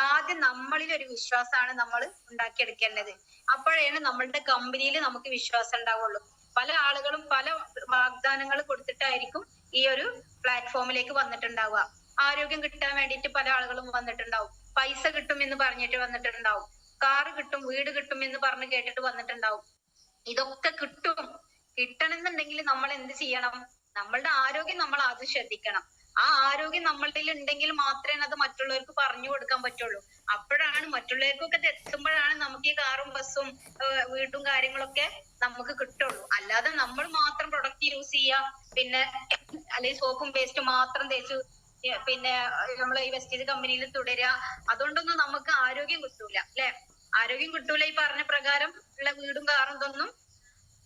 ആദ്യം നമ്മളിൽ ഒരു വിശ്വാസമാണ് നമ്മൾ ഉണ്ടാക്കിയെടുക്കേണ്ടത്. അപ്പോഴാണ് നമ്മളുടെ കമ്പനിയിൽ നമുക്ക് വിശ്വാസം ഉണ്ടാവുള്ളൂ. പല ആളുകളും പല വാഗ്ദാനങ്ങൾ കൊടുത്തിട്ടായിരിക്കും ഈ ഒരു പ്ലാറ്റ്ഫോമിലേക്ക് വന്നിട്ടുണ്ടാവുക. ആരോഗ്യം കിട്ടാൻ വേണ്ടിയിട്ട് പല ആളുകളും വന്നിട്ടുണ്ടാവും. പൈസ കിട്ടും എന്ന് പറഞ്ഞിട്ട് വന്നിട്ടുണ്ടാവും. കാറ് കിട്ടും വീട് കിട്ടും എന്ന് പറഞ്ഞ് കേട്ടിട്ട് വന്നിട്ടുണ്ടാവും. ഇതൊക്കെ കിട്ടും. കിട്ടണമെന്നുണ്ടെങ്കിൽ നമ്മൾ എന്ത് ചെയ്യണം? നമ്മളുടെ ആരോഗ്യം നമ്മൾ ആദ്യം ശ്രദ്ധിക്കണം. ആ ആരോഗ്യം നമ്മളുടെ ഉണ്ടെങ്കിൽ മാത്രമേ അത് മറ്റുള്ളവർക്ക് പറഞ്ഞു കൊടുക്കാൻ പറ്റുള്ളൂ. അപ്പോഴാണ് മറ്റുള്ളവർക്കൊക്കെ ഇത് എത്തുമ്പോഴാണ് നമുക്ക് ഈ കാറും ബസ്സും വീടും കാര്യങ്ങളൊക്കെ നമുക്ക് കിട്ടുള്ളൂ. അല്ലാതെ നമ്മൾ മാത്രം പ്രൊഡക്റ്റ് യൂസ് ചെയ്യാം. പിന്നെ അല്ലെങ്കിൽ സോപ്പും പേസ്റ്റും മാത്രം തേച്ച് പിന്നെ നമ്മൾ ഈ വെസ്റ്റേജ് കമ്പനിയിൽ തുടരുക അതുകൊണ്ടൊന്നും നമുക്ക് ആരോഗ്യം കിട്ടൂല അല്ലെ? ആരോഗ്യം കിട്ടൂല ഈ പറഞ്ഞ പ്രകാരം ഉള്ള വീടും കാറും ഇതൊന്നും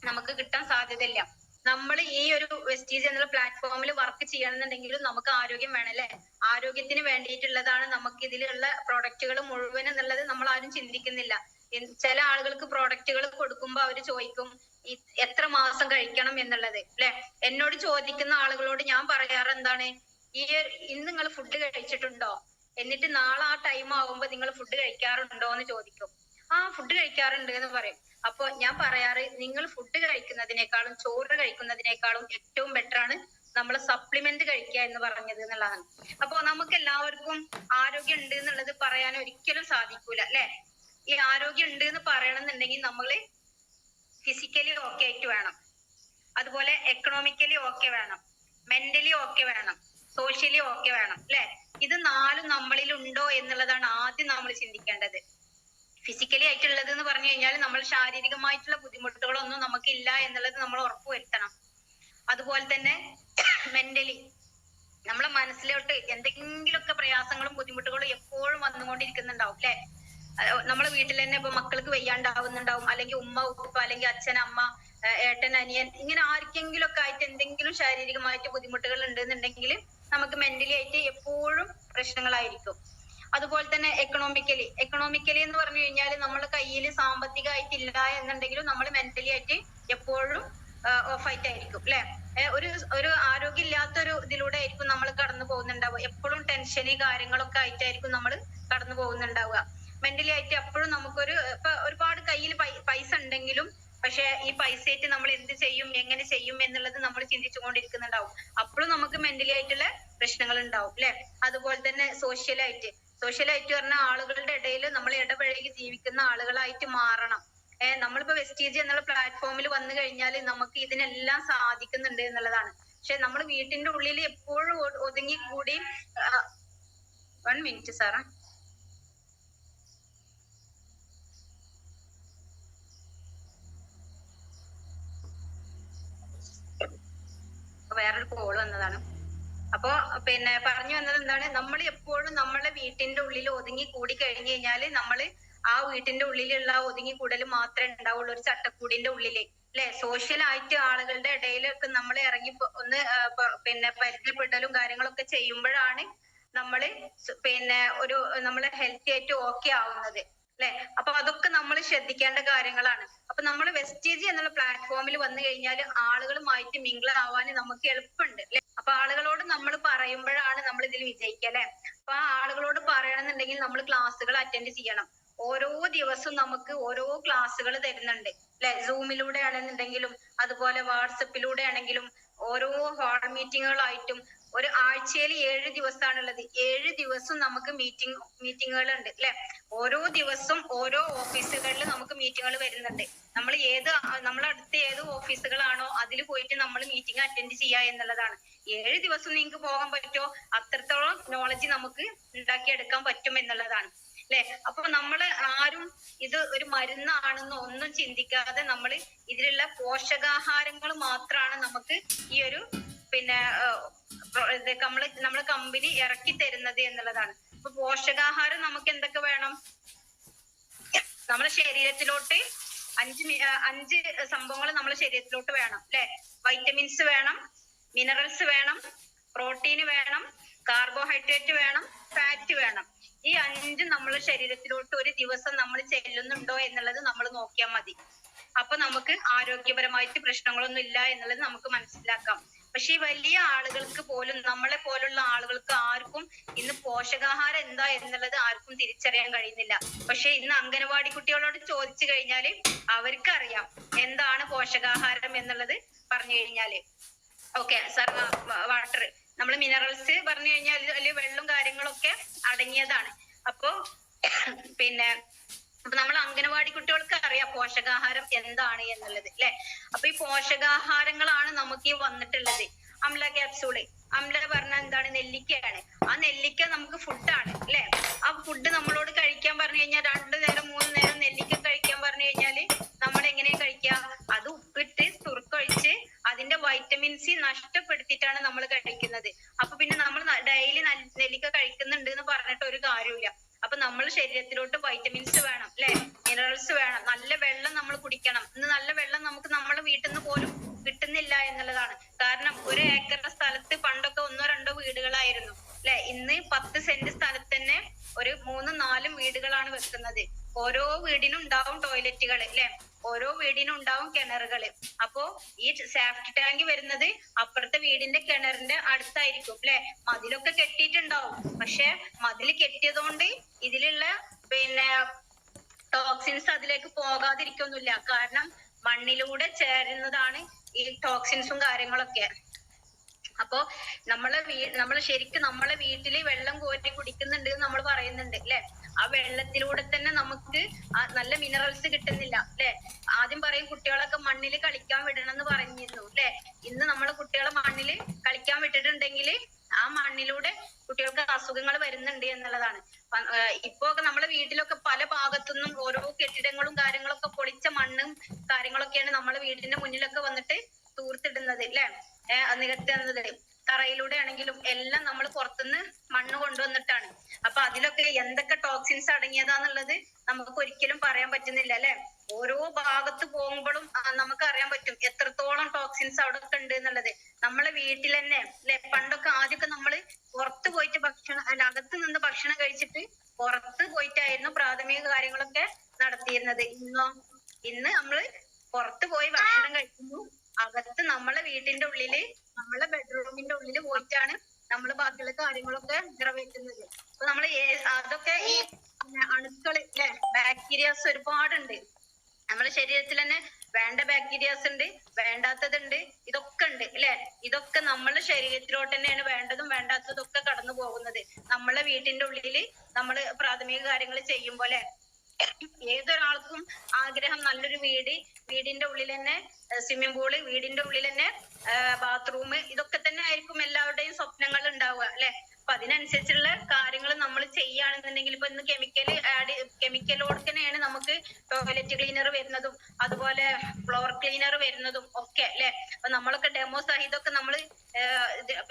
നമുക്ക് കിട്ടാൻ സാധ്യതയില്ല. നമ്മൾ ഈ ഒരു വെസ്റ്റീജ് എന്നുള്ള പ്ലാറ്റ്ഫോമിൽ വർക്ക് ചെയ്യണമെന്നുണ്ടെങ്കിലും നമുക്ക് ആരോഗ്യം വേണം അല്ലെ? ആരോഗ്യത്തിന് വേണ്ടിയിട്ടുള്ളതാണ് നമുക്ക് ഇതിലുള്ള പ്രോഡക്റ്റുകൾ മുഴുവൻ എന്നുള്ളത് നമ്മൾ ആരും ചിന്തിക്കുന്നില്ല. ചില ആളുകൾക്ക് പ്രോഡക്റ്റുകൾ കൊടുക്കുമ്പോൾ അവർ ചോദിക്കും എത്ര മാസം കഴിക്കണം എന്നുള്ളത്? അല്ലെ? എന്നോട് ചോദിക്കുന്ന ആളുകളോട് ഞാൻ പറയാറ് എന്താണ് ഈ ഇന്ന് നിങ്ങൾ ഫുഡ് കഴിച്ചിട്ടുണ്ടോ? എന്നിട്ട് നാളെ ആ ടൈം ആകുമ്പോ നിങ്ങൾ ഫുഡ് കഴിക്കാറുണ്ടോ? എന്ന് ചോദിക്കും. ആ ഫുഡ് കഴിക്കാറുണ്ട് എന്ന് പറയും. അപ്പൊ ഞാൻ പറയാറ് നിങ്ങൾ ഫുഡ് കഴിക്കുന്നതിനേക്കാളും ചോറ് കഴിക്കുന്നതിനേക്കാളും ഏറ്റവും ബെറ്റർ ആണ് നമ്മൾ സപ്ലിമെന്റ് കഴിക്കുക എന്ന് പറഞ്ഞത് എന്നുള്ളതാണ്. അപ്പൊ നമുക്ക് എല്ലാവർക്കും ആരോഗ്യം ഉണ്ട് എന്നുള്ളത് പറയാൻ ഒരിക്കലും സാധിക്കൂല അല്ലെ? ഈ ആരോഗ്യം ഉണ്ട് എന്ന് പറയണമെന്നുണ്ടെങ്കിൽ നമ്മൾ ഫിസിക്കലി ഓക്കെ ആയിട്ട് വേണം. അതുപോലെ എക്കണോമിക്കലി ഓക്കെ വേണം. മെന്റലി ഓക്കെ വേണം. സോഷ്യലി ഓക്കെ വേണം അല്ലെ? ഇത് നാലും നമ്മളിൽ ഉണ്ടോ എന്നുള്ളതാണ് ആദ്യം നമ്മൾ ചിന്തിക്കേണ്ടത്. ഫിസിക്കലി ആയിട്ടുള്ളത് എന്ന് പറഞ്ഞു കഴിഞ്ഞാൽ നമ്മൾ ശാരീരികമായിട്ടുള്ള ബുദ്ധിമുട്ടുകളൊന്നും നമുക്കില്ല എന്നുള്ളത് നമ്മൾ ഉറപ്പുവരുത്തണം അതുപോലെ തന്നെ മെന്റലി നമ്മളെ മനസ്സിലോട്ട് എന്തെങ്കിലുമൊക്കെ പ്രയാസങ്ങളും ബുദ്ധിമുട്ടുകളും എപ്പോഴും വന്നുകൊണ്ടിരിക്കുന്നുണ്ടാവും അല്ലെ? നമ്മളെ വീട്ടിൽ തന്നെ ഇപ്പൊ മക്കൾക്ക് വയ്യാണ്ടാവുന്നുണ്ടാവും അല്ലെങ്കിൽ ഉമ്മ ഉപ്പ അല്ലെങ്കിൽ അച്ഛൻ അമ്മ ഏട്ടൻ അനിയൻ ഇങ്ങനെ ആർക്കെങ്കിലും ഒക്കെ ആയിട്ട് എന്തെങ്കിലും ശാരീരികമായിട്ട് ബുദ്ധിമുട്ടുകൾ ഉണ്ടെന്നുണ്ടെങ്കിൽ നമുക്ക് മെന്റലി ആയിട്ട് എപ്പോഴും പ്രശ്നങ്ങളായിരിക്കും. അതുപോലെ തന്നെ എക്കണോമിക്കലി എക്കണോമിക്കലി എന്ന് പറഞ്ഞു കഴിഞ്ഞാൽ നമ്മുടെ കയ്യിൽ സാമ്പത്തികമായിട്ടില്ല എന്നുണ്ടെങ്കിലും നമ്മൾ മെന്റലി ആയിട്ട് എപ്പോഴും ഓഫ് ആയിട്ട് ആയിരിക്കും അല്ലെ? ഒരു ഒരു ആരോഗ്യമില്ലാത്ത ഒരു ഇതിലൂടെ ആയിരിക്കും നമ്മൾ കടന്നു പോകുന്നുണ്ടാവുക. എപ്പോഴും ടെൻഷന് കാര്യങ്ങളൊക്കെ ആയിട്ടായിരിക്കും നമ്മൾ കടന്നു പോകുന്നുണ്ടാവുക. മെന്റലി ആയിട്ട് എപ്പോഴും നമുക്കൊരു ഇപ്പൊ ഒരുപാട് കയ്യിൽ പൈസ ഉണ്ടെങ്കിലും പക്ഷെ ഈ പൈസയായിട്ട് നമ്മൾ എന്ത് ചെയ്യും എങ്ങനെ ചെയ്യും എന്നുള്ളത് നമ്മൾ ചിന്തിച്ചുകൊണ്ടിരിക്കുന്നുണ്ടാവും. അപ്പോഴും നമുക്ക് മെന്റലി ആയിട്ടുള്ള പ്രശ്നങ്ങൾ ഉണ്ടാവും അല്ലെ? അതുപോലെ തന്നെ സോഷ്യലായിട്ട് സോഷ്യലായിട്ട് പറഞ്ഞ ആളുകളുടെ ഇടയിൽ നമ്മൾ ഇടപഴകി ജീവിക്കുന്ന ആളുകളായിട്ട് മാറണം. ഏഹ് നമ്മളിപ്പോ വെസ്റ്റീജ് എന്നുള്ള പ്ലാറ്റ്ഫോമിൽ വന്നു കഴിഞ്ഞാൽ നമുക്ക് ഇതിനെല്ലാം സാധിക്കുന്നുണ്ട് എന്നുള്ളതാണ്. പക്ഷെ നമ്മൾ വീട്ടിന്റെ ഉള്ളിൽ എപ്പോഴും ഒതുങ്ങി കൂടി വൺ മിനിറ്റ് സാറേ. വേറൊരു കോൾ വന്നതാണ്. അപ്പൊ പിന്നെ പറഞ്ഞു വന്നത് എന്താണ്? നമ്മൾ എപ്പോഴും നമ്മളെ വീട്ടിന്റെ ഉള്ളിൽ ഒതുങ്ങി കൂടി കഴിഞ്ഞു കഴിഞ്ഞാൽ നമ്മൾ ആ വീട്ടിന്റെ ഉള്ളിലുള്ള ഒതുങ്ങി കൂടൽ മാത്രമേ ഉണ്ടാവുള്ളൂ. ഒരു ചട്ടക്കൂടിന്റെ ഉള്ളിൽ. അല്ലെ? സോഷ്യൽ ആയിട്ട് ആളുകളുടെ ഇടയിലൊക്കെ നമ്മൾ ഇറങ്ങി ഒന്ന് പിന്നെ പരിചയപ്പെടലും കാര്യങ്ങളൊക്കെ ചെയ്യുമ്പോഴാണ് നമ്മൾ പിന്നെ ഒരു നമ്മൾ ഹെൽത്തി ആയിട്ട് ഓക്കെ ആവുന്നത്. അല്ലെ അപ്പൊ അതൊക്കെ നമ്മൾ ശ്രദ്ധിക്കേണ്ട കാര്യങ്ങളാണ്. അപ്പൊ നമ്മൾ വെസ്റ്റേജ് എന്നുള്ള പ്ലാറ്റ്ഫോമിൽ വന്നു കഴിഞ്ഞാൽ ആളുകളുമായിട്ട് മിങ്കിൾ ആവാൻ നമുക്ക് എളുപ്പമുണ്ട് അല്ലെ അപ്പൊ ആളുകളോട് നമ്മൾ പറയുമ്പോഴാണ് നമ്മൾ ഇതിൽ വിജയിക്കുക അല്ലെ അപ്പൊ ആ ആളുകളോട് പറയണമെന്നുണ്ടെങ്കിൽ നമ്മൾ ക്ലാസ്സുകൾ അറ്റൻഡ് ചെയ്യണം. ഓരോ ദിവസവും നമുക്ക് ഓരോ ക്ലാസ്സുകൾ തരുന്നുണ്ട് അല്ലെ സൂമിലൂടെ ആണെന്നുണ്ടെങ്കിലും അതുപോലെ വാട്സപ്പിലൂടെ ആണെങ്കിലും ഓരോ ഹോൾ മീറ്റിങ്ങുകളായിട്ടും ഒരു ആഴ്ചയിൽ ഏഴ് ദിവസമാണുള്ളത് ഏഴ് ദിവസം നമുക്ക് മീറ്റിംഗ് മീറ്റിങ്ങുകൾ ഉണ്ട് അല്ലെ? ഓരോ ദിവസവും ഓരോ ഓഫീസുകളിൽ നമുക്ക് മീറ്റിങ്ങുകൾ വരുന്നുണ്ട്. നമ്മൾ ഏത് നമ്മളെ അടുത്ത് ഏത് ഓഫീസുകളാണോ അതിൽ പോയിട്ട് നമ്മൾ മീറ്റിംഗ് അറ്റൻഡ് ചെയ്യുക എന്നുള്ളതാണ്. ഏഴ് ദിവസം നിങ്ങൾക്ക് പോകാൻ പറ്റുമോ അത്രത്തോളം നോളജ് നമുക്ക് ഉണ്ടാക്കിയെടുക്കാൻ പറ്റും എന്നുള്ളതാണ് അല്ലെ? അപ്പൊ നമ്മൾ ആരും ഇത് ഒരു മരുന്നാണെന്നോ ഒന്നും ചിന്തിക്കാതെ നമ്മൾ ഇതിലുള്ള പോഷകാഹാരങ്ങൾ മാത്രമാണ് നമുക്ക് ഈ ഒരു പിന്നെ നമ്മൾ നമ്മളെ കമ്പനി ഇറക്കി തരുന്നത് എന്നുള്ളതാണ്. ഇപ്പൊ പോഷകാഹാരം നമുക്ക് എന്തൊക്കെ വേണം? നമ്മുടെ ശരീരത്തിലോട്ട് അഞ്ച് അഞ്ച് സംഭവങ്ങൾ നമ്മുടെ ശരീരത്തിലോട്ട് വേണം അല്ലെ? വൈറ്റമിൻസ് വേണം മിനറൽസ് വേണം പ്രോട്ടീന് വേണം കാർബോഹൈഡ്രേറ്റ് വേണം ഫാറ്റ് വേണം. ഈ അഞ്ച് നമ്മളെ ശരീരത്തിലോട്ട് ഒരു ദിവസം നമ്മൾ ചെല്ലുന്നുണ്ടോ എന്നുള്ളത് നമ്മൾ നോക്കിയാൽ മതി. അപ്പൊ നമുക്ക് ആരോഗ്യപരമായിട്ട് പ്രശ്നങ്ങളൊന്നും ഇല്ല എന്നുള്ളത് നമുക്ക് മനസ്സിലാക്കാം. പക്ഷെ ഈ വലിയ ആളുകൾക്ക് പോലും നമ്മളെ പോലുള്ള ആളുകൾക്ക് ആർക്കും ഇന്ന് പോഷകാഹാരം എന്താ എന്നുള്ളത് ആർക്കും തിരിച്ചറിയാൻ കഴിയുന്നില്ല. പക്ഷെ ഇന്ന് അംഗനവാടി കുട്ടികളോട് ചോദിച്ചു കഴിഞ്ഞാൽ അവർക്കറിയാം എന്താണ് പോഷകാഹാരം എന്നുള്ളത് പറഞ്ഞു കഴിഞ്ഞാൽ. Okay sir water. നമ്മൾ മിനറൽസ് പറഞ്ഞു കഴിഞ്ഞാൽ അതിൽ വെള്ളം കാര്യങ്ങളൊക്കെ അടങ്ങിയതാണ്. അപ്പോ പിന്നെ അപ്പൊ നമ്മൾ അംഗനവാടി കുട്ടികൾക്ക് അറിയാം പോഷകാഹാരം എന്താണ് എന്നുള്ളത് അല്ലെ അപ്പൊ ഈ പോഷകാഹാരങ്ങളാണ് നമുക്ക് ഈ വന്നിട്ടുള്ളത്. അമ്ല ക്യാപ്സൂൾ അമ്ല പറഞ്ഞ എന്താണ്? നെല്ലിക്കയാണ്. ആ നെല്ലിക്ക നമുക്ക് ഫുഡാണ് അല്ലെ ആ ഫുഡ് നമ്മളോട് കഴിക്കാൻ പറഞ്ഞു കഴിഞ്ഞാൽ രണ്ടു നേരം മൂന്ന് നേരം നെല്ലിക്ക കഴിക്കാൻ പറഞ്ഞു കഴിഞ്ഞാൽ നമ്മൾ എങ്ങനെ കഴിക്കുക അത് ഉപ്പിട്ട് തുറക്കൊഴിച്ച് അതിന്റെ വൈറ്റമിൻ സി നഷ്ടപ്പെടുത്തിയിട്ടാണ് നമ്മൾ കഴിക്കുന്നത്. അപ്പൊ പിന്നെ നമ്മൾ ഡെയിലി നെല്ലിക്ക കഴിക്കുന്നുണ്ട് എന്ന് പറഞ്ഞിട്ട് ഒരു കാര്യമില്ല അപ്പൊ നമ്മൾ ശരീരത്തിലോട്ട് വൈറ്റമിൻസ് വേണം അല്ലെ മിനറൽസ് വേണം. നല്ല വെള്ളം നമ്മൾ കുടിക്കണം. ഇന്ന് നല്ല വെള്ളം നമുക്ക് നമ്മുടെ വീട്ടിൽ നിന്ന് പോലും കിട്ടുന്നില്ല എന്നുള്ളതാണ്. കാരണം ഒരു ഏക്കർ സ്ഥലത്ത് പണ്ടൊക്കെ ഒന്നോ രണ്ടോ വീടുകളായിരുന്നു അല്ലെ ഇന്ന് പത്ത് സെന്റ് സ്ഥലത്ത് തന്നെ ഒരു മൂന്ന് നാലും വീടുകളാണ് വെക്കുന്നത്. ഓരോ വീടിനും ഉണ്ടാവും ടോയ്ലറ്റുകൾ അല്ലെ ഓരോ വീടിനും ഉണ്ടാവും കിണറുകൾ അപ്പോ ഈ സേഫ്റ്റി ടാങ്ക് വരുന്നത് അപ്പുറത്തെ വീടിന്റെ കിണറിന്റെ അടുത്തായിരിക്കും അല്ലെ മതിലൊക്കെ കെട്ടിയിട്ടുണ്ടാവും. പക്ഷെ മതിൽ കെട്ടിയതുകൊണ്ട് ഇതിലുള്ള പിന്നെ ടോക്സിൻസ് അതിലേക്ക് പോകാതിരിക്കൊന്നുമില്ല. കാരണം മണ്ണിലൂടെ ചേരുന്നതാണ് ഈ ടോക്സിൻസും കാര്യങ്ങളൊക്കെ. അപ്പോ നമ്മളെ വീ നമ്മൾ ശരിക്കും നമ്മളെ വീട്ടിൽ വെള്ളം കോരി കുടിക്കുന്നുണ്ട് നമ്മൾ പറയുന്നുണ്ട് അല്ലെ? ആ വെള്ളത്തിലൂടെ തന്നെ നമുക്ക് നല്ല മിനറൽസ് കിട്ടുന്നില്ല അല്ലെ? ആദ്യം പറയും കുട്ടികളൊക്കെ മണ്ണിൽ കളിക്കാൻ വിടണം എന്ന് പറഞ്ഞിരുന്നു അല്ലെ? ഇന്ന് നമ്മളെ കുട്ടികളെ മണ്ണിൽ കളിക്കാൻ വിട്ടിട്ടുണ്ടെങ്കിൽ ആ മണ്ണിലൂടെ കുട്ടികൾക്ക് അസുഖങ്ങൾ വരുന്നുണ്ട് എന്നുള്ളതാണ്. ഇപ്പൊ ഒക്കെ നമ്മളെ വീട്ടിലൊക്കെ പല ഭാഗത്തുനിന്നും ഓരോ കെട്ടിടങ്ങളും കാര്യങ്ങളൊക്കെ പൊളിച്ച മണ്ണും കാര്യങ്ങളൊക്കെയാണ് നമ്മളെ വീടിന്റെ മുന്നിലൊക്കെ വന്നിട്ട് തൂർത്തിടുന്നത് അല്ലെ നികത്തുന്നത് തറയിലൂടെ ആണെങ്കിലും എല്ലാം നമ്മൾ പുറത്തുനിന്ന് മണ്ണ് കൊണ്ടുവന്നിട്ടാണ്. അപ്പൊ അതിലൊക്കെ എന്തൊക്കെ ടോക്സിൻസ് അടങ്ങിയതാന്നുള്ളത് നമുക്ക് ഒരിക്കലും പറയാൻ പറ്റുന്നില്ല അല്ലെ? ഓരോ ഭാഗത്ത് പോകുമ്പോഴും നമുക്ക് അറിയാൻ പറ്റും എത്രത്തോളം ടോക്സിൻസ് അവിടെ ഉണ്ട് എന്നുള്ളത് നമ്മളെ വീട്ടിൽ തന്നെ അല്ലെ? പണ്ടൊക്കെ ആദ്യമൊക്കെ നമ്മൾ പുറത്ത് പോയിട്ട് ഭക്ഷണം അല്ല അകത്ത് നിന്ന് ഭക്ഷണം കഴിച്ചിട്ട് പുറത്ത് പോയിട്ടായിരുന്നു പ്രാഥമിക കാര്യങ്ങളൊക്കെ നടത്തിയിരുന്നത്. ഇന്നോ ഇന്ന് നമ്മൾ പുറത്ത് പോയി ഭക്ഷണം കഴിക്കുന്നു. അകത്ത് നമ്മളെ വീട്ടിന്റെ ഉള്ളിൽ നമ്മളെ ബെഡ്റൂമിന്റെ ഉള്ളിൽ പോയിട്ടാണ് നമ്മൾ ബാക്കിയുള്ള കാര്യങ്ങളൊക്കെ നിറവേറ്റുന്നത്. അപ്പൊ നമ്മൾ അതൊക്കെ ഈ അണുക്കൾ അല്ലെ ല്ലെ ബാക്ടീരിയാസ് ഒരുപാടുണ്ട്. നമ്മുടെ ശരീരത്തിൽ തന്നെ വേണ്ട ബാക്ടീരിയാസ് ഉണ്ട് വേണ്ടാത്തതുണ്ട് ഇതൊക്കെ ഉണ്ട് അല്ലെ ഇതൊക്കെ നമ്മളെ ശരീരത്തിലോട്ട് തന്നെയാണ് വേണ്ടതും വേണ്ടാത്തതും ഒക്കെ കടന്നു പോകുന്നത്. നമ്മളെ വീട്ടിന്റെ ഉള്ളിൽ നമ്മൾ പ്രാഥമിക കാര്യങ്ങൾ ചെയ്യുമ്പോൾ ഏതൊരാൾക്കും ആഗ്രഹം നല്ലൊരു വീട് വീടിന്റെ ഉള്ളിൽ തന്നെ സ്വിമ്മിംഗ് പൂൾ വീടിന്റെ ഉള്ളിൽ തന്നെ ബാത്റൂം ഇതൊക്കെ തന്നെ ആയിരിക്കും എല്ലാവരുടെയും സ്വപ്നങ്ങൾ ഉണ്ടാവുക അല്ലെ? അപ്പൊ അതിനനുസരിച്ചുള്ള കാര്യങ്ങൾ നമ്മൾ ചെയ്യുകയാണെന്നുണ്ടെങ്കിൽ ഇപ്പൊ ഇന്ന് കെമിക്കൽ ആഡ് കെമിക്കലോട് തന്നെയാണ് നമുക്ക് ടോയ്ലറ്റ് ക്ലീനർ വരുന്നതും അതുപോലെ ഫ്ലോർ ക്ലീനർ വരുന്നതും ഒക്കെ അല്ലെ? അപ്പൊ നമ്മളൊക്കെ ഡെമോ സഹിതമൊക്കെ നമ്മൾ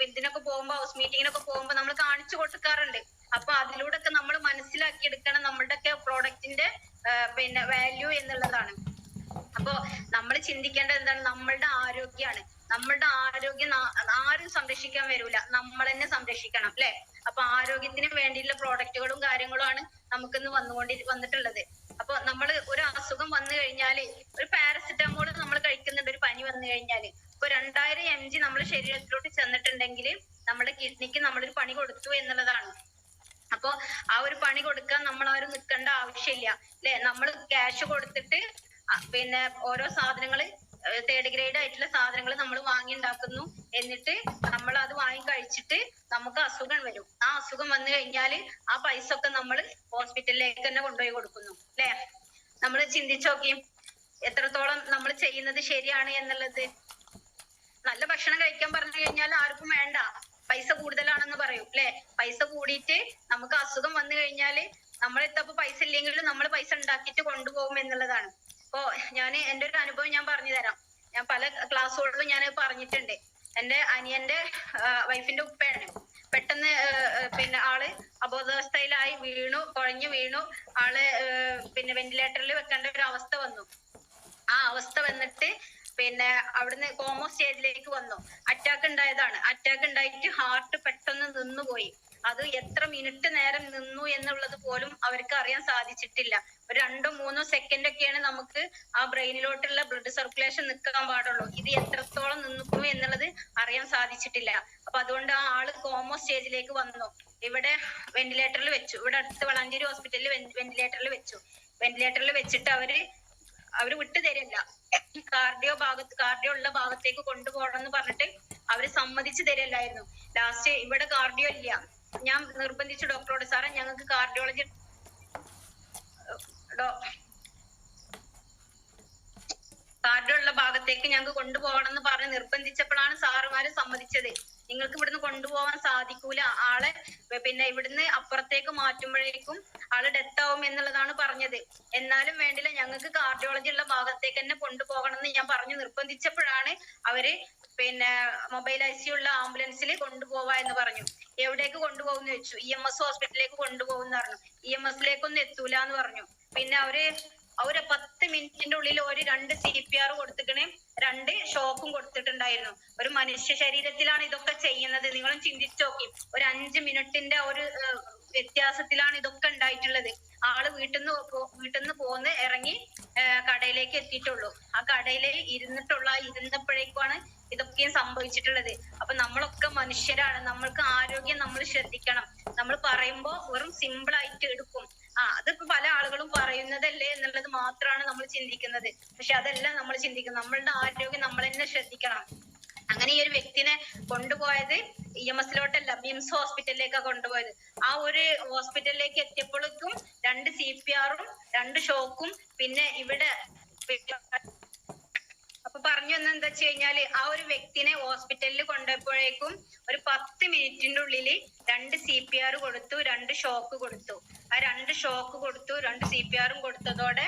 ഇതിനൊക്കെ പോകുമ്പോ ഹൗസ് മീറ്റിങ്ങിനൊക്കെ പോകുമ്പോ നമ്മൾ കാണിച്ചു കൊടുക്കാറുണ്ട് അപ്പൊ അതിലൂടെ ഒക്കെ നമ്മൾ മനസ്സിലാക്കി എടുക്കണം നമ്മളുടെ ഒക്കെ പ്രോഡക്റ്റിന്റെ പിന്നെ വാല്യൂ എന്നുള്ളതാണ്. അപ്പൊ നമ്മൾ ചിന്തിക്കേണ്ടത് എന്താണ്? നമ്മളുടെ ആരോഗ്യമാണ് നമ്മളുടെ ആരോഗ്യം ആരും സംരക്ഷിക്കാൻ വരൂല. നമ്മൾ തന്നെ സംരക്ഷിക്കണം അല്ലെ? അപ്പൊ ആരോഗ്യത്തിന് വേണ്ടിയിട്ടുള്ള പ്രോഡക്റ്റുകളും കാര്യങ്ങളും ആണ് നമുക്കിന്ന് വന്നുകൊണ്ടി വന്നിട്ടുള്ളത്. അപ്പൊ നമ്മൾ ഒരു അസുഖം വന്നു കഴിഞ്ഞാൽ ഒരു പാരസിറ്റമോൾ നമ്മൾ കഴിക്കുന്നുണ്ട് ഒരു പനി വന്നു കഴിഞ്ഞാൽ ഇപ്പൊ രണ്ടായിരം എം ജി നമ്മുടെ ശരീരത്തിലോട്ട് ചെന്നിട്ടുണ്ടെങ്കിൽ നമ്മുടെ കിഡ്നിക്ക് നമ്മളൊരു അപ്പൊ ആ ഒരു പണി കൊടുക്കാൻ നമ്മൾ ആരും നിൽക്കേണ്ട ആവശ്യമില്ല അല്ലെ? നമ്മൾ ക്യാഷ് കൊടുത്തിട്ട് പിന്നെ ഓരോ സാധനങ്ങൾ തേർഡ് ഗ്രേഡ് ആയിട്ടുള്ള സാധനങ്ങൾ നമ്മൾ വാങ്ങി ഉണ്ടാക്കുന്നു എന്നിട്ട് നമ്മൾ അത് വാങ്ങി കഴിച്ചിട്ട് നമുക്ക് അസുഖം വരും. ആ അസുഖം വന്നു കഴിഞ്ഞാൽ ആ പൈസ ഒക്കെ നമ്മൾ ഹോസ്പിറ്റലിലേക്ക് തന്നെ കൊണ്ടുപോയി കൊടുക്കുന്നു അല്ലെ? നമ്മൾ ചിന്തിച്ചു നോക്കിയും എത്രത്തോളം നമ്മൾ ചെയ്യുന്നത് ശരിയാണ് എന്നുള്ളത്. നല്ല ഭക്ഷണം കഴിക്കാൻ പറഞ്ഞു കഴിഞ്ഞാൽ ആർക്കും വേണ്ട. പൈസ കൂടുതലാണെന്ന് പറയും അല്ലെ പൈസ കൂടിയിട്ട് നമുക്ക് അസുഖം വന്നു കഴിഞ്ഞാൽ നമ്മളെത്തപ്പോ പൈസ ഇല്ലെങ്കിലും നമ്മൾ പൈസ ഉണ്ടാക്കിയിട്ട് കൊണ്ടുപോകും എന്നുള്ളതാണ്. അപ്പോ ഞാൻ എന്റെ ഒരു അനുഭവം ഞാൻ പറഞ്ഞു തരാം. ഞാൻ പല ക്ലാസ്സുകളിലും ഞാൻ പറഞ്ഞിട്ടുണ്ട്. എന്റെ അനിയന്റെ വൈഫിന്റെ ഉപ്പയാണ്. പെട്ടെന്ന് പിന്നെ ആൾ അബോധാവസ്ഥയിലായി വീണു കുഴഞ്ഞു വീണു. ആൾ പിന്നെ വെന്റിലേറ്ററിൽ വെക്കേണ്ട ഒരു അവസ്ഥ വന്നു. ആ അവസ്ഥ വന്നിട്ട് പിന്നെ അവിടുന്ന് കോമോ സ്റ്റേജിലേക്ക് വന്നു. അറ്റാക്ക് ഉണ്ടായതാണ്. അറ്റാക്ക് ഉണ്ടായിട്ട് ഹാർട്ട് പെട്ടെന്ന് നിന്നുപോയി. അത് എത്ര മിനിറ്റ് നേരം നിന്നു എന്നുള്ളത് പോലും അവർക്ക് അറിയാൻ സാധിച്ചിട്ടില്ല. ഒരു രണ്ടോ മൂന്നോ സെക്കൻഡ് ഒക്കെയാണ് നമുക്ക് ആ ബ്രെയിനിലോട്ടുള്ള ബ്ലഡ് സർക്കുലേഷൻ നിൽക്കാൻ പാടുള്ളൂ. ഇത് എത്രത്തോളം നിന്നു എന്നുള്ളത് അറിയാൻ സാധിച്ചിട്ടില്ല. അപ്പൊ അതുകൊണ്ട് ആ ആൾ കോമോ സ്റ്റേജിലേക്ക് വന്നു. ഇവിടെ വെന്റിലേറ്ററിൽ വെച്ചു. ഇവിടെ അടുത്ത് വളാഞ്ചേരി ഹോസ്പിറ്റലിൽ വെന്റിലേറ്ററിൽ വെച്ചു. വെന്റിലേറ്ററിൽ വെച്ചിട്ട് അവർ അവർ വിട്ടു തരില്ല. കാർഡിയോ ഭാഗത്ത് കാർഡിയോ ഉള്ള ഭാഗത്തേക്ക് കൊണ്ടുപോകണം എന്ന് പറഞ്ഞിട്ട് അവർ സമ്മതിച്ചു തരില്ലായിരുന്നു. ലാസ്റ്റ് ഇവിടെ കാർഡിയോ ഇല്ല. ഞാൻ നിർബന്ധിച്ച ഡോക്ടറോട് സാറേ ഞങ്ങൾക്ക് കാർഡിയോളജി കാർഡിയോ ഉള്ള ഭാഗത്തേക്ക് ഞങ്ങൾക്ക് കൊണ്ടുപോകണം എന്ന് പറഞ്ഞ് നിർബന്ധിച്ചപ്പോഴാണ് സാറുമാര് സമ്മതിച്ചത്. നിങ്ങൾക്ക് ഇവിടുന്ന് കൊണ്ടുപോകാൻ സാധിക്കൂല. ആളെ പിന്നെ ഇവിടുന്ന് അപ്പുറത്തേക്ക് മാറ്റുമ്പോഴേക്കും ആൾ ഡെത്ത് ആവും എന്നുള്ളതാണ് പറഞ്ഞത്. എന്നാലും വേണ്ടില്ല ഞങ്ങൾക്ക് കാർഡിയോളജി ഉള്ള ഭാഗത്തേക്ക് തന്നെ കൊണ്ടുപോകണം എന്ന് ഞാൻ പറഞ്ഞു. നിർബന്ധിച്ചപ്പോഴാണ് അവർ പിന്നെ മൊബൈൽ ഐ സി ഉള്ള ആംബുലൻസിൽ കൊണ്ടുപോവാ എന്ന് പറഞ്ഞു. എവിടേക്ക് കൊണ്ടുപോകുന്ന ചോദിച്ചു. ഇ എം എസ് ഹോസ്പിറ്റലിലേക്ക് കൊണ്ടുപോകുന്ന പറഞ്ഞു. ഇ എം എസിലേക്കൊന്നും എത്തൂല എന്ന് പറഞ്ഞു. പിന്നെ അവർ അവർ പത്ത് മിനിറ്റിന്റെ ഉള്ളിൽ ഒരു രണ്ട് സി പി ആർ കൊടുത്തിക്കണേ രണ്ട് ഷോക്കും കൊടുത്തിട്ടുണ്ടായിരുന്നു. ഒരു മനുഷ്യ ശരീരത്തിലാണ് ഇതൊക്കെ ചെയ്യുന്നത്. നിങ്ങളും ചിന്തിച്ചു നോക്കി. ഒരു അഞ്ച് മിനിറ്റിന്റെ ഒരു വ്യത്യാസത്തിലാണ് ഇതൊക്കെ ഉണ്ടായിട്ടുള്ളത്. ആൾ വീട്ടിൽ നിന്ന് വീട്ടിൽ നിന്ന് പോന്ന് ഇറങ്ങി കടയിലേക്ക് എത്തിയിട്ടുള്ളൂ. ആ കടയിൽ ഇരുന്നിട്ടുള്ള ഇരുന്നപ്പോഴേക്കുമാണ് ഇതൊക്കെയും സംഭവിച്ചിട്ടുള്ളത്. അപ്പൊ നമ്മളൊക്കെ മനുഷ്യരാണ്. നമ്മൾക്ക് ആരോഗ്യം നമ്മൾ ശ്രദ്ധിക്കണം. നമ്മൾ പറയുമ്പോ വെറും സിമ്പിൾ ആയിട്ട് എടുക്കും. ആ അതിപ്പോ പല ആളുകളും പറയുന്നതല്ലേ എന്നുള്ളത് മാത്രമാണ് നമ്മൾ ചിന്തിക്കുന്നത്. പക്ഷെ അതല്ല നമ്മൾ ചിന്തിക്കുന്നത്. നമ്മളുടെ ആരോഗ്യം നമ്മൾ തന്നെ ശ്രദ്ധിക്കണം. അങ്ങനെ ഈ ഒരു വ്യക്തിനെ കൊണ്ടുപോയത് ഇ എം എസിലോട്ടല്ല മിംസ് ഹോസ്പിറ്റലിലേക്കാണ് കൊണ്ടുപോയത്. ആ ഒരു ഹോസ്പിറ്റലിലേക്ക് എത്തിയപ്പോഴേക്കും രണ്ട് സി പി ആറും രണ്ട് ഷോക്കും പിന്നെ ഇവിടെ അപ്പൊ പറഞ്ഞു വന്ന എന്താ വെച്ച് കഴിഞ്ഞാൽ ആ ഒരു വ്യക്തിനെ ഹോസ്പിറ്റലിൽ കൊണ്ടുപോയപ്പോഴേക്കും ഒരു പത്ത് മിനിറ്റിന്റെ ഉള്ളിൽ രണ്ട് സി പി ആർ കൊടുത്തു രണ്ട് ഷോക്ക് കൊടുത്തു. ആ രണ്ട് ഷോക്ക് കൊടുത്തു രണ്ട് സി പി ആറും കൊടുത്തതോടെ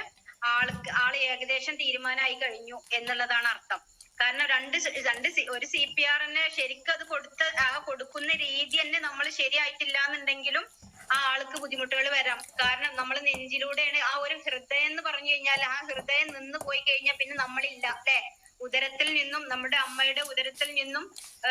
ആൾക്ക് ആൾ ഏകദേശം തീരുമാനമായി കഴിഞ്ഞു എന്നുള്ളതാണ് അർത്ഥം. കാരണം രണ്ട് രണ്ട് ഒരു സി പി ആറിന് ശരിക്കും അത് കൊടുത്ത ആ കൊടുക്കുന്ന രീതി തന്നെ നമ്മൾ ശരിയായിട്ടില്ല എന്നുണ്ടെങ്കിലും ആ ആൾക്ക് ബുദ്ധിമുട്ടുകൾ വരാം. കാരണം നമ്മൾ നെഞ്ചിലൂടെയാണ് ആ ഒരു ഹൃദയം എന്ന് പറഞ്ഞു കഴിഞ്ഞാൽ ആ ഹൃദയം നിന്ന് പോയി കഴിഞ്ഞാൽ പിന്നെ നമ്മളില്ല അല്ലെ? ഉദരത്തിൽ നിന്നും നമ്മുടെ അമ്മയുടെ ഉദരത്തിൽ നിന്നും ആ,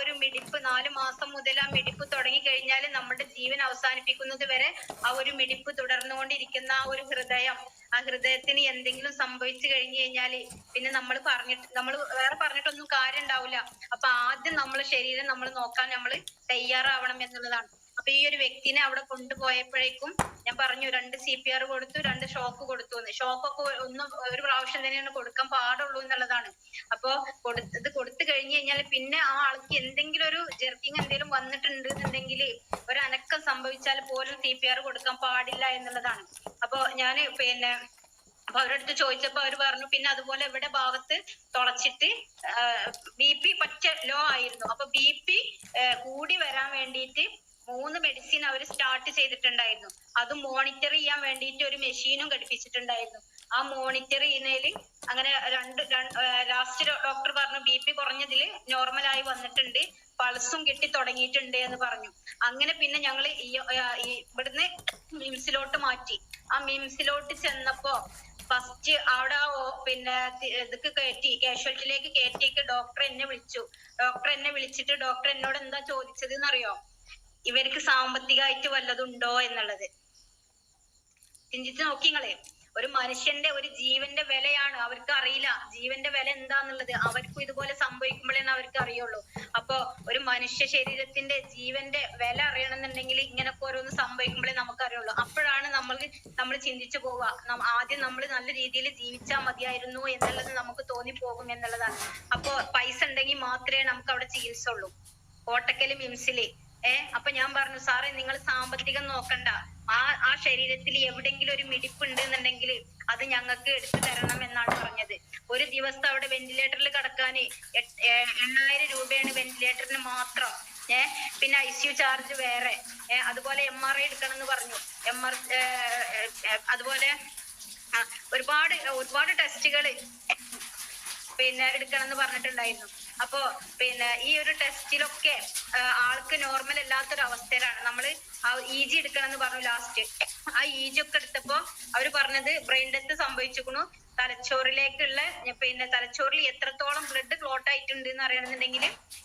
ഒരു മിടിപ്പ് നാല് മാസം മുതൽ ആ മിടിപ്പ് തുടങ്ങി കഴിഞ്ഞാൽ നമ്മുടെ ജീവൻ അവസാനിപ്പിക്കുന്നത് വരെ ആ ഒരു മിടിപ്പ് തുടർന്നുകൊണ്ടിരിക്കുന്ന ആ ഒരു ഹൃദയം. ആ ഹൃദയത്തിന് എന്തെങ്കിലും സംഭവിച്ചു കഴിഞ്ഞു കഴിഞ്ഞാൽ പിന്നെ നമ്മൾ പറഞ്ഞിട്ട് നമ്മൾ വേറെ പറഞ്ഞിട്ടൊന്നും കാര്യം ഉണ്ടാവില്ല അപ്പൊ ആദ്യം നമ്മൾ ശരീരം നമ്മൾ നോക്കാൻ നമ്മൾ തയ്യാറാവണം എന്നുള്ളതാണ്. അപ്പൊ ഈ ഒരു വ്യക്തിനെ അവിടെ കൊണ്ടുപോയപ്പോഴേക്കും ഞാൻ പറഞ്ഞു രണ്ട് സി പി ആർ കൊടുത്തു രണ്ട് ഷോക്ക് കൊടുത്തു എന്ന് ഷോക്കൊക്കെ ഒന്ന് ഒരു പ്രാവശ്യം തന്നെയാണ് കൊടുക്കാൻ പാടുള്ളൂ എന്നുള്ളതാണ്. അപ്പൊ കൊടുത്തത് കൊടുത്തു കഴിഞ്ഞു കഴിഞ്ഞാൽ പിന്നെ ആ ആൾക്ക് എന്തെങ്കിലും ഒരു ജെർക്കിങ് എന്തെങ്കിലും വന്നിട്ടുണ്ട് എന്നുണ്ടെങ്കിൽ ഒരു അനക്കം സംഭവിച്ചാൽ പോലും സി പി ആർ കൊടുക്കാൻ പാടില്ല എന്നുള്ളതാണ്. അപ്പൊ ഞാൻ പിന്നെ അപ്പൊ അവരടുത്ത് ചോദിച്ചപ്പോ അവർ പറഞ്ഞു പിന്നെ അതുപോലെ ഇവിടെ ഭാഗത്ത് തുളച്ചിട്ട് ബി പി പറ്റ ലോ ആയിരുന്നു. അപ്പൊ ബി പി കൂടി വരാൻ വേണ്ടിയിട്ട് മൂന്ന് മെഡിസിൻ അവർ സ്റ്റാർട്ട് ചെയ്തിട്ടുണ്ടായിരുന്നു. അത് മോണിറ്റർ ചെയ്യാൻ വേണ്ടിയിട്ട് ഒരു മെഷീനും ഘടിപ്പിച്ചിട്ടുണ്ടായിരുന്നു. ആ മോണിറ്റർ ചെയ്യുന്നതിൽ അങ്ങനെ രണ്ട് ലാസ്റ്റ് ഡോക്ടർ പറഞ്ഞു ബി പി കുറഞ്ഞതിൽ നോർമലായി വന്നിട്ടുണ്ട്. പൾസും കിട്ടി തുടങ്ങിയിട്ടുണ്ട് എന്ന് പറഞ്ഞു. അങ്ങനെ പിന്നെ ഞങ്ങൾ ഇവിടുന്ന് മിംസിലോട്ട് മാറ്റി. ആ മിംസിലോട്ട് ചെന്നപ്പോ ഫസ്റ്റ് അവിടെ പിന്നെ ഇതൊക്കെ കയറ്റി കാഷ്വാലിറ്റിയിലേക്ക് കയറ്റിയിട്ട് ഡോക്ടർ എന്നെ വിളിച്ചു. ഡോക്ടർ എന്നെ വിളിച്ചിട്ട് ഡോക്ടർ എന്നോട് എന്താ ചോദിച്ചത് എന്നറിയോ ഇവർക്ക് സാമ്പത്തികമായിട്ട് വല്ലതുണ്ടോ എന്നുള്ളത്. ചിന്തിച്ച് നോക്കിങ്ങളെ ഒരു മനുഷ്യന്റെ ഒരു ജീവന്റെ വിലയാണ് അവർക്ക് അറിയില്ല. ജീവന്റെ വില എന്താന്നുള്ളത് അവർക്കും ഇതുപോലെ സംഭവിക്കുമ്പോഴേ അവർക്ക് അറിയുള്ളൂ. അപ്പൊ ഒരു മനുഷ്യ ശരീരത്തിന്റെ ജീവന്റെ വില അറിയണമെന്നുണ്ടെങ്കിൽ ഇങ്ങനൊക്കെ ഓരോന്ന് സംഭവിക്കുമ്പോഴേ നമുക്ക് അറിയുള്ളൂ. അപ്പോഴാണ് നമ്മൾ നമ്മൾ ചിന്തിച്ചു പോവുക. ആദ്യം നമ്മൾ നല്ല രീതിയിൽ ജീവിച്ചാൽ മതിയായിരുന്നു എന്നുള്ളത് നമുക്ക് തോന്നിപ്പോകും എന്നുള്ളതാണ്. അപ്പോ പൈസ ഉണ്ടെങ്കിൽ മാത്രമേ നമുക്ക് അവിടെ ചികിത്സ ഉള്ളൂ കോട്ടക്കൽ മിംസിൽ ഏ അപ്പൊ ഞാൻ പറഞ്ഞു സാറേ നിങ്ങൾ സാമ്പത്തികം നോക്കണ്ട. ആ ആ ശരീരത്തിൽ എവിടെങ്കിലും ഒരു മിടിപ്പ് എന്നുണ്ടെങ്കിൽ അത് ഞങ്ങൾക്ക് എടുത്തു തരണം എന്നാണ് പറഞ്ഞത്. ഒരു ദിവസം അവിടെ വെന്റിലേറ്ററിൽ കിടക്കാൻ എണ്ണായിരം രൂപയാണ് വെന്റിലേറ്ററിന് മാത്രം. ഏർ പിന്നെ ഐ സി യു ചാർജ് വേറെ. അതുപോലെ എം ആർ ഐ എടുക്കണം എന്ന് പറഞ്ഞു എം ആർ അതുപോലെ ഒരുപാട് ഒരുപാട് ടെസ്റ്റുകൾ പിന്നെ എടുക്കണം എന്ന് പറഞ്ഞിട്ടുണ്ടായിരുന്നു. അപ്പോ പിന്നെ ഈ ഒരു ടെസ്റ്റിലൊക്കെ ആൾക്ക് നോർമൽ അല്ലാത്തൊരു അവസ്ഥയിലാണ്. നമ്മൾ ആ ഇ ജി എടുക്കണം എന്ന് പറഞ്ഞു ലാസ്റ്റ് ആ ഇ ജി ഒക്കെ എടുത്തപ്പോ അവർ പറഞ്ഞത് ബ്രെയിൻ ഡെത്ത് സംഭവിച്ചിരിക്കണു തലച്ചോറിലേക്കുള്ള പിന്നെ തലച്ചോറിൽ എത്രത്തോളം ബ്ലഡ് ക്ലോട്ട് ആയിട്ടുണ്ട് എന്ന് അറിയണമെന്നുണ്ടെങ്കിൽ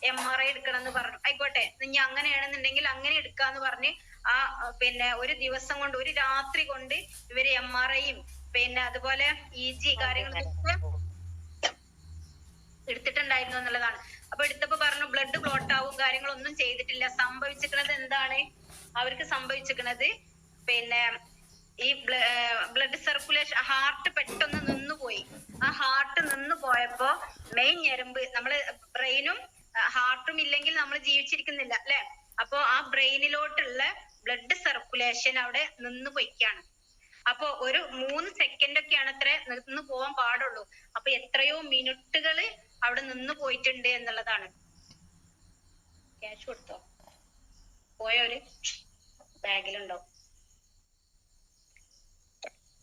എം ആർ ഐ എടുക്കണം എന്ന് പറഞ്ഞു. ആയിക്കോട്ടെ ഇനി അങ്ങനെയാണെന്നുണ്ടെങ്കിൽ അങ്ങനെ എടുക്കാന്ന് പറഞ്ഞ് ആ ആ, പിന്നെ ഒരു ദിവസം കൊണ്ട് ഒരു രാത്രി കൊണ്ട് ഇവർ എം ആർ ഐയും പിന്നെ അതുപോലെ ഇ ജി കാര്യങ്ങളൊക്കെ എടുത്തിട്ടുണ്ടായിരുന്നു എന്നുള്ളതാണ്. അപ്പൊ എടുത്തപ്പോ പറഞ്ഞു ബ്ലഡ് ക്ലോട്ട് ആവും കാര്യങ്ങളൊന്നും ചെയ്തിട്ടില്ല. സംഭവിച്ചിരിക്കുന്നത് എന്താണ്? അവർക്ക് സംഭവിച്ചിരിക്കുന്നത് പിന്നെ ഈ ബ്ലഡ് സർക്കുലേഷൻ ഹാർട്ട് പെട്ടെന്ന് നിന്നുപോയി. ആ ഹാർട്ട് നിന്ന് പോയപ്പോ മെയിൻ ഞരമ്പ് നമ്മൾ ബ്രെയിനും ഹാർട്ടും ഇല്ലെങ്കിൽ നമ്മൾ ജീവിച്ചിരിക്കുന്നില്ല അല്ലെ? അപ്പൊ ആ ബ്രെയിനിലോട്ടുള്ള ബ്ലഡ് സർക്കുലേഷൻ അവിടെ നിന്ന് പൊയ്ക്കാണ് അപ്പൊ ഒരു മൂന്ന് സെക്കൻഡ് ഒക്കെയാണ് അത്ര നിന്ന് പോവാൻ പാടുള്ളൂ. അപ്പൊ എത്രയോ മിനിറ്റുകൾ അവിടെ നിന്ന് പോയിട്ടുണ്ട് എന്നുള്ളതാണ്. ക്യാഷ് കൊടുത്തോ? പോയവര് ബാഗിലുണ്ടോ?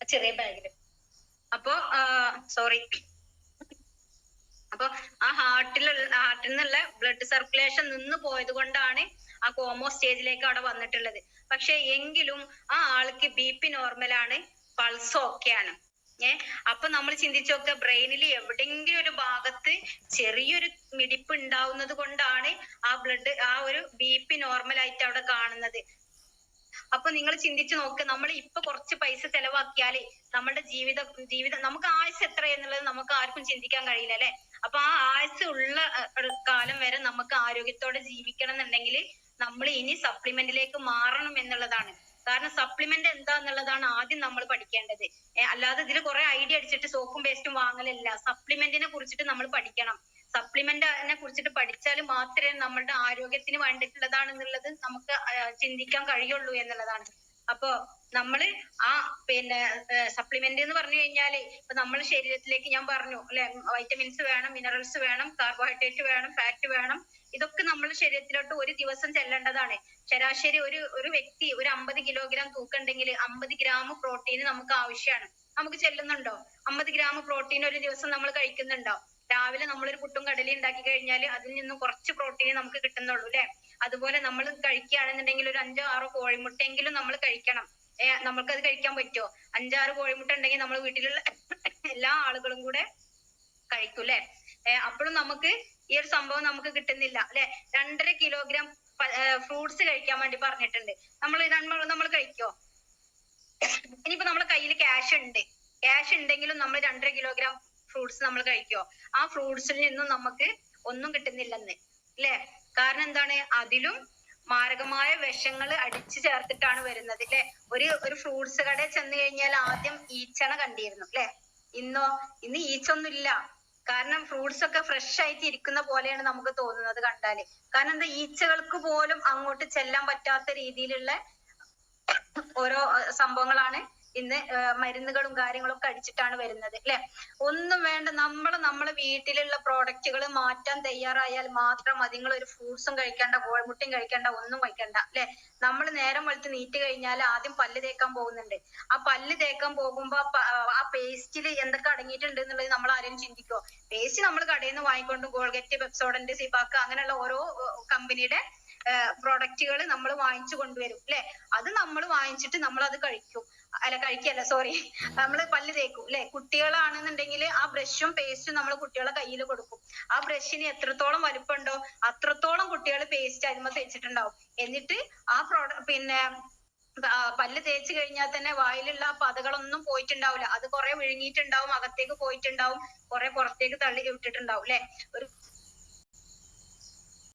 ചെറിയ ബാഗിൽ. അപ്പൊ സോറി അപ്പൊ ആ ഹാർട്ടിലുള്ള ഹാർട്ടിൽ നിന്നുള്ള ബ്ലഡ് സർക്കുലേഷൻ നിന്ന് പോയത് കൊണ്ടാണ് ആ കോമോ സ്റ്റേജിലേക്ക് അവിടെ വന്നിട്ടുള്ളത്. പക്ഷെ എങ്കിലും ആ ആൾക്ക് ബി പി നോർമലാണ് പൾസ് ഓക്കെയാണ് ഏ? അപ്പൊ നമ്മൾ ചിന്തിച്ചു ബ്രെയിനിൽ എവിടെയെങ്കിലും ഒരു ഭാഗത്ത് ചെറിയൊരു മിടിപ്പ് ഉണ്ടാവുന്നത് കൊണ്ടാണ് ആ ബ്ലഡ് ആ ഒരു ബി പി നോർമൽ ആയിട്ട് അവിടെ കാണുന്നത്. അപ്പൊ നിങ്ങൾ ചിന്തിച്ചു നോക്ക് നമ്മൾ ഇപ്പൊ കുറച്ച് പൈസ ചെലവാക്കിയാലേ നമ്മുടെ ജീവിത ജീവിതം നമുക്ക് ആയുസ് എത്ര എന്നുള്ളത് നമുക്ക് ആർക്കും ചിന്തിക്കാൻ കഴിയില്ല അല്ലെ? അപ്പൊ ആ ആയുസ് ഉള്ള കാലം വരെ നമുക്ക് ആരോഗ്യത്തോടെ ജീവിക്കണം എന്നുണ്ടെങ്കിൽ നമ്മൾ ഇനി സപ്ലിമെന്റിലേക്ക് മാറണം എന്നുള്ളതാണ്. കാരണം സപ്ലിമെന്റ് എന്താന്നുള്ളതാണ് ആദ്യം നമ്മൾ പഠിക്കേണ്ടത്. അല്ലാതെ ഇതിൽ കുറെ ഐഡിയ അടിച്ചിട്ട് സോപ്പും പേസ്റ്റും വാങ്ങലല്ല. സപ്ലിമെന്റിനെ കുറിച്ചിട്ട് നമ്മൾ പഠിക്കണം. സപ്ലിമെന്റിനെ കുറിച്ചിട്ട് പഠിച്ചാൽ മാത്രമേ നമ്മളുടെ ആരോഗ്യത്തിന് വേണ്ടിയിട്ടുള്ളതാണെന്നുള്ളത് നമുക്ക് ചിന്തിക്കാൻ കഴിയുള്ളൂ എന്നുള്ളതാണ്. അപ്പോ നമ്മൾ ആ പിന്നെ സപ്ലിമെന്റ് എന്ന് പറഞ്ഞു കഴിഞ്ഞാൽ ഇപ്പൊ നമ്മുടെ ശരീരത്തിലേക്ക് ഞാൻ പറഞ്ഞു അല്ലെ? വൈറ്റമിൻസ് വേണം മിനറൽസ് വേണം കാർബോഹൈഡ്രേറ്റ് വേണം ഫാറ്റ് വേണം. ഇതൊക്കെ നമ്മുടെ ശരീരത്തിലോട്ട് ഒരു ദിവസം ചെല്ലേണ്ടതാണ്. ശരാശരി ഒരു ഒരു വ്യക്തി ഒരു അമ്പത് കിലോഗ്രാം തൂക്കുണ്ടെങ്കിൽ അമ്പത് ഗ്രാം പ്രോട്ടീൻ നമുക്ക് ആവശ്യമാണ്. നമുക്ക് ചെല്ലുന്നുണ്ടോ? അമ്പത് ഗ്രാം പ്രോട്ടീൻ ഒരു ദിവസം നമ്മൾ കഴിക്കുന്നുണ്ടോ? രാവിലെ നമ്മളൊരു പുട്ടും കടലയും ഉണ്ടാക്കി കഴിഞ്ഞാൽ അതിൽ നിന്നും കുറച്ച് പ്രോട്ടീൻ നമുക്ക് കിട്ടുന്നുള്ളൂ അല്ലെ? അതുപോലെ നമ്മൾ കഴിക്കുകയാണെന്നുണ്ടെങ്കിൽ ഒരു അഞ്ചോ ആറോ കോഴിമുട്ടയെങ്കിലും നമ്മൾ കഴിക്കണം. നമുക്ക് അത് കഴിക്കാൻ പറ്റുമോ അഞ്ചാറ് കോഴിമുട്ട ഉണ്ടെങ്കിൽ നമ്മൾ വീട്ടിലുള്ള എല്ലാ ആളുകളും കൂടെ കഴിക്കും അല്ലെ? അപ്പോഴും നമുക്ക് ഈ ഒരു സംഭവം നമുക്ക് കിട്ടുന്നില്ല അല്ലെ? രണ്ടര കിലോഗ്രാം ഫ്രൂട്ട്സ് കഴിക്കാൻ വേണ്ടി പറഞ്ഞിട്ടുണ്ട്. നമ്മൾ നമ്മൾ നമ്മൾ കഴിക്കോ? ഇനിയിപ്പോ നമ്മളെ കയ്യിൽ ക്യാഷ് ഉണ്ട്. ക്യാഷ് ഉണ്ടെങ്കിലും നമ്മൾ രണ്ടര കിലോഗ്രാം ഫ്രൂട്ട്സ് നമ്മൾ കഴിക്കോ? ആ ഫ്രൂട്ട്സിൽ നിന്നും നമുക്ക് ഒന്നും കിട്ടുന്നില്ലെന്ന്. അല്ലെ കാരണം എന്താണ്? അതിലും മാരകമായ വിഷങ്ങൾ അടിച്ചു ചേർത്തിട്ടാണ് വരുന്നത് അല്ലെ ഒരു ഒരു ഫ്രൂട്ട്സ് കടയിൽ ചെന്ന് കഴിഞ്ഞാൽ ആദ്യം ഈച്ചണ കണ്ടിരുന്നു അല്ലെ ഇന്നോ? ഇന്ന് ഈച്ചൊന്നും ഇല്ല കാരണം ഫ്രൂട്ട്സ് ഒക്കെ ഫ്രഷ് ആയിട്ട് ഇരിക്കുന്ന പോലെയാണ് നമുക്ക് തോന്നുന്നത് കണ്ടാൽ. കാരണം എന്താ ഈച്ചകൾക്ക് പോലും അങ്ങോട്ട് ചെല്ലാൻ പറ്റാത്ത രീതിയിലുള്ള ഓരോ സംഭവങ്ങളാണ് ഇന്ന് മരുന്നുകളും കാര്യങ്ങളും ഒക്കെ അടിച്ചിട്ടാണ് വരുന്നത് ല്ലേ? ഒന്നും വേണ്ട നമ്മൾ നമ്മളെ വീട്ടിലുള്ള പ്രോഡക്റ്റുകൾ മാറ്റാൻ തയ്യാറായാൽ മാത്രം മതി. നിങ്ങൾ ഒരു ഫ്രൂട്ട്സും കഴിക്കേണ്ട കോഴിമുട്ടയും കഴിക്കേണ്ട ഒന്നും കഴിക്കണ്ട ല്ലേ? നമ്മൾ നേരം വെളുത്ത് നീറ്റ് കഴിഞ്ഞാൽ ആദ്യം പല്ല് തേക്കാൻ പോകുന്നുണ്ട്. ആ പല്ല് തേക്കാൻ പോകുമ്പോ ആ പേസ്റ്റിൽ എന്തൊക്കെ അടങ്ങിയിട്ടുണ്ട് എന്നുള്ളത് നമ്മൾ ആരും ചിന്തിക്കോ പേസ്റ്റ് നമ്മൾ കടയിൽ നിന്ന് വാങ്ങിക്കൊണ്ടും കോൾഗേറ്റ് പെപ്സോഡന്റ് സിബാക്ക അങ്ങനെയുള്ള ഓരോ കമ്പനിയുടെ പ്രോഡക്റ്റുകൾ നമ്മൾ വാങ്ങിച്ചു കൊണ്ടുവരും ല്ലേ? അത് നമ്മൾ വാങ്ങിച്ചിട്ട് നമ്മൾ അത് കഴിക്കും. അല്ല കഴിക്കല്ല സോറി നമ്മൾ പല്ല് തേക്കും ല്ലേ? കുട്ടികളാണെന്നുണ്ടെങ്കിൽ ആ ബ്രഷും പേസ്റ്റും നമ്മൾ കുട്ടികളുടെ കയ്യിൽ കൊടുക്കും. ആ ബ്രഷിന് എത്രത്തോളം വലുപ്പമുണ്ടോ അത്രത്തോളം കുട്ടികൾ പേസ്റ്റ് അതിന്മേൽ തേച്ചിട്ടുണ്ടാവും. എന്നിട്ട് ആ പ്രോഡക്റ്റ് പിന്നെ പല്ല് തേച്ച് കഴിഞ്ഞാൽ തന്നെ വായിലുള്ള ആ പതകളൊന്നും പോയിട്ടുണ്ടാവില്ല. അത് കുറെ വിഴുങ്ങിയിട്ടുണ്ടാവും അകത്തേക്ക് പോയിട്ടുണ്ടാവും കുറെ പുറത്തേക്ക് തള്ളി വിട്ടിട്ടുണ്ടാവും ല്ലേ? ഒരു